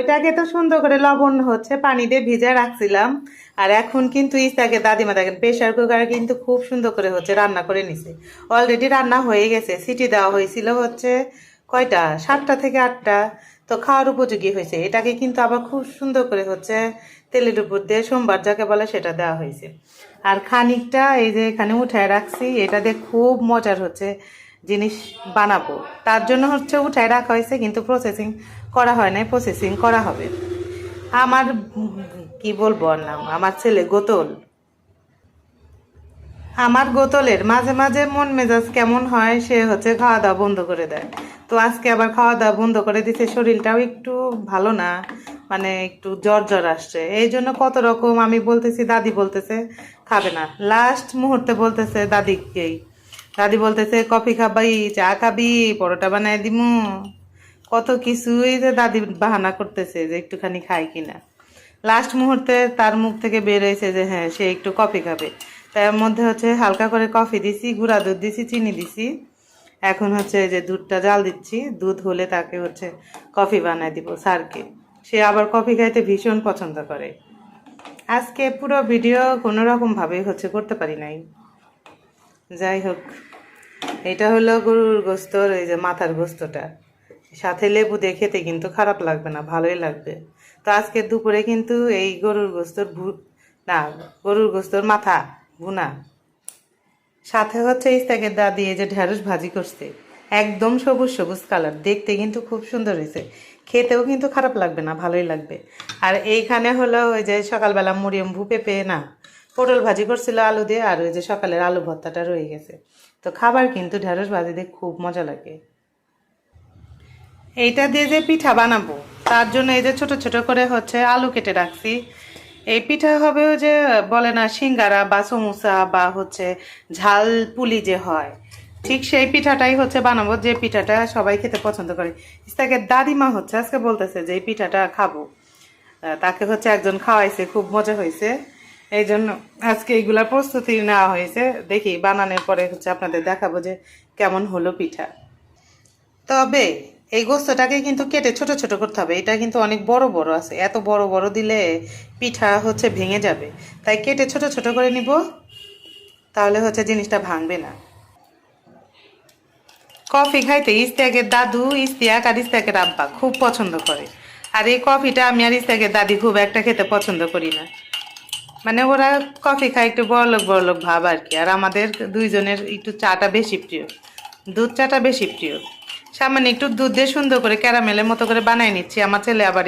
ওইটাকে তো সুন্দর করে লবণ হচ্ছে, পানি দিয়ে ভিজে রাখছিলাম। আর এখন কিন্তু ইস্তাকে দাদিমা দেখেন প্রেশার কুকারে কিন্তু খুব সুন্দর করে হচ্ছে রান্না করে নিছে। অলরেডি রান্না হয়ে গেছে, সিটি দেওয়া হয়েছিল হচ্ছে কয়টা? সাতটা থেকে আটটা। তো খাওয়ার উপযোগী হয়েছে। এটাকে কিন্তু আবার খুব সুন্দর করে হচ্ছে তেলের উপর দিয়ে সোমবার যাকে বলে সেটা দেওয়া হয়েছে। আর খানিকটা এই যে এখানে উঠায় রাখছি, এটা দিয়ে খুব মজার হচ্ছে। জিনিস বানাবো। তার জন্য হচ্ছে উঠায় রাখা হয়েছে, কিন্তু প্রসেসিং করা হয় নাই প্রসেসিং করা হবে। আমার, কি বলব ওর নাম? আমার ছেলে গোতল। আমার গোতলের মাঝে মাঝে মন মেজাজ কেমন হয়, সে হচ্ছে খাওয়া দাওয়া বন্ধ করে দেয়। তো আজকে আবার খাওয়া দাওয়া বন্ধ করে দিছে, শরীরটাও একটু ভালো না মানে একটু জ্বর জ্বর আসছে। এই জন্য কত রকম আমি বলতেছি, দাদি বলতেছে, খাবে না। লাস্ট মুহূর্তে বলতেছে দাদিকেই দাদি বলতেছে, কফি খাবাই, চা খাবি, পরোটা বানাই দিমু। কত কিছুই যে দাদি বাহানা করতেছে যে একটুখানি খাই কিনা। লাস্ট মুহূর্তে তার মুখ থেকে বের হয়েছে যে হ্যাঁ সে একটু কফি খাবে। তার মধ্যে হচ্ছে হালকা করে কফি দিছি, গুঁড়া দুধ দিছি, চিনি দিছি। এখন হচ্ছে যে দুধটা জাল দিচ্ছি, দুধ হলে তাকে হচ্ছে কফি বানায় দিব স্যারকে। সে আবার কফি খাইতে ভীষণ পছন্দ করে। আজকে পুরো ভিডিও কোনো রকম ভাবেই হচ্ছে করতে পারি নাই। যাই হোক। এটা হলো গরুর গোস্তর এই যে মাথার গোস্তটা। সাথে লেবু দিয়ে খেতে কিন্তু খারাপ লাগবে না, ভালোই লাগবে। তো আজকে দুপুরে কিন্তু এই গরুর গোস্তর ভু, না, গরুর গোস্তর মাথা ভুনা। সাথে হচ্ছে ইস্তাকের দা দিয়ে যে ঢেঁড়স ভাজি করছে। একদম সবুজ সবুজ কালার, দেখতে কিন্তু খুব সুন্দর হয়েছে। খেতেও কিন্তু খারাপ লাগবে না, ভালোই লাগবে। আর এইখানে হলো ওই যে সকালবেলা মরিয়ম ভু পেঁপে না পটল ভাজি করছিল আলু দিয়ে, আর ওই যে সকালের আলু ভর্তাটা রয়ে গেছে। তো খাবার কিন্তু ঢেঁড়স ভাজি দিয়ে খুব মজা লাগে। এইটা দিয়ে যে পিঠা বানাবো, তার জন্য এই যে ছোট ছোট করে হচ্ছে আলু কেটে রাখছি। এই পিঠা হবে যে বলে না, সিঙ্গারা বা সমুসা বা হচ্ছে ঝাল পুলি যে হয়। ঠিক সেই পিঠাটাই হচ্ছে বানাবো, যে পিঠাটা সবাই খেতে পছন্দ করে। তাকে দাদিমা হচ্ছে, আজকে বলতেছে যে এই পিঠাটা খাব। তাকে হচ্ছে একজন খাওয়াইছে, খুব মজা হয়েছে এই জন্য আজকে এইগুলার প্রস্তুতি নেওয়া হয়েছে। দেখি বানানোর পরে হচ্ছে আপনাদের দেখাবো যে কেমন হলো পিঠা। তবে এই গোস্তটাকে কিন্তু কেটে ছোট ছোট করতে হবে। এটা কিন্তু অনেক বড় বড় আছে। এত বড় বড় দিলে পিঠা হচ্ছে ভেঙে যাবে। তাই কেটে ছোট ছোট করে নিব। তাহলে হচ্ছে জিনিসটা ভাঙবে না। কফি খাইতে ইস্তিয়াকের দাদু, ইস্তিয়াক আর ইস্তিয়াকের আব্বা খুব পছন্দ করে। আর এই কফিটা আমি আর ইস্তিয়াকের দাদি খুব একটা খেতে পছন্দ করি না। মানে ওরা কফি খায় একটু বড়লোক বড়লোক ভাব আর কি। আর আমাদের দুইজনের একটু চাটা বেশি প্রিয়। দুধ চাটা বেশি প্রিয়। সামান্য একটু দুধ দিয়ে সুন্দর করে ক্যারামেলের মতো করে বানাই নিচ্ছি। আমার ছেলে আবার